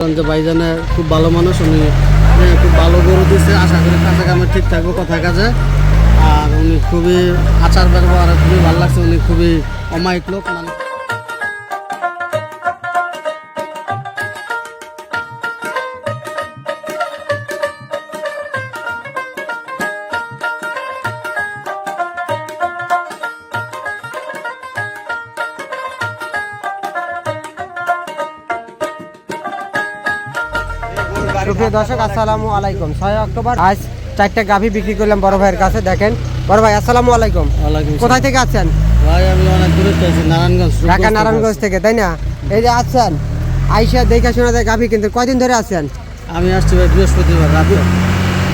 যে ভাইজানে খুব ভালো মানুষ, উনি খুব ভালো গরু দিচ্ছে আশা করি কাছে কামে ঠিক থাকব কথা কাজে আর উনি খুবই আচার ব্যবহার খুবই ভালো লাগছে, উনি খুবই অমায়িক লোক মানে সুপ্রিয় দর্শক আসসালামু আলাইকুম। ছয় অক্টোবর আজ চারটা গাভী বিক্রি করলাম বড় ভাইয়ের কাছে দেখেন। বড় ভাই আসসালামু আলাইকুম। কোথায় থেকে আছেন? ভাই আমি অনেক দূরে পেয়েছি নারায়ণগঞ্জ ঢাকা নারায়ণগঞ্জ থেকে তাই না? এই যে আছেন আইসা দেখা শোনা যায় গাভী কিন্তু কয়দিন ধরে আছেন? আমি আসছি ভাই বৃহস্পতিবার রাতে।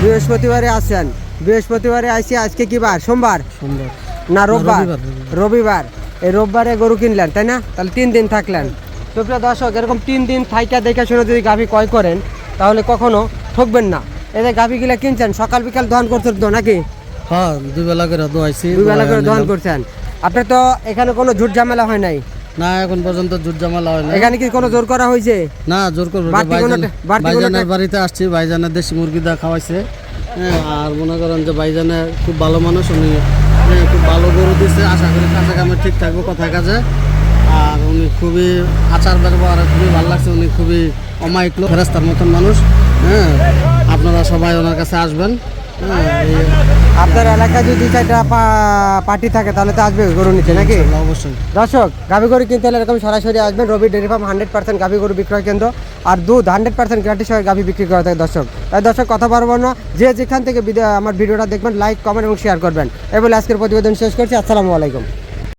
বৃহস্পতিবারে আছেন। বৃহস্পতিবারে আইসি আজকে কি বার? সোমবার? সুন্দর না রোববার রবিবার, রবিবার। এই রোববারে গরু কিনলেন তাই না? তাহলে তিন দিন থাকলেন। সুপ্রিয় দর্শক এরকম তিন দিন থাইকা দেখে শুনে যদি গাভী ক্রয় করেন তাহলে কখনো ঠকবেন না। এই যে গাভীগুলা কিনছেন সকাল বিকাল দহন করছেন তো নাকি? হ্যাঁ দুই বেলা করে দোয়াইছি দুই বেলা করে দোয়াই দহন করছেন। আপনার তো এখানে কোনো ঝুট ঝামেলা হয় নাই? না এখন পর্যন্ত জোর জামালা হয় না এখানে কি কোনো জোর করা হয়েছে? না জোর করব ভাইজানের বাড়িতে আসছি ভাইজানের দেশি মুরগি দা খাওয়াইছে। হ্যাঁ, আর মনে করেন যে ভাইজানে খুব ভালো মানুষ উনি হ্যাঁ, খুব ভালো গরু দিচ্ছে আশা করি কাছে কামে ঠিক থাকব কথায় কাজে। আর উনি খুবই আচার ব্যবহার খুবই ভালো লাগছে উনি খুবই অমায়িক লোক ফেরাস্তার মতন মানুষ হ্যাঁ? আপনারা সবাই ওনার কাছে আসবেন হ্যাঁ আপনার এলাকায় যদি চারটা পার্টি থাকে তাহলে তো আসবে গরু নিচে নাকি? অবশ্যই। দর্শক গাভী গরু কিনতে হলে এরকম সরাসরি আসবেন Rabi dairy farm hundred percent গাভী গরু বিক্রয় কেন্দ্র আর দুধ হান্ড্রেড পার্সেন্ট গ্যারান্টি সহ গাভী বিক্রি করা থাকে দর্শক। তাই দর্শক কথা পারব না যে যেখান থেকে আমার ভিডিওটা দেখবেন লাইক কমেন্ট এবং শেয়ার করবেন। এবার আজকের প্রতিবেদন শেষ করছি আসসালামু আলাইকুম।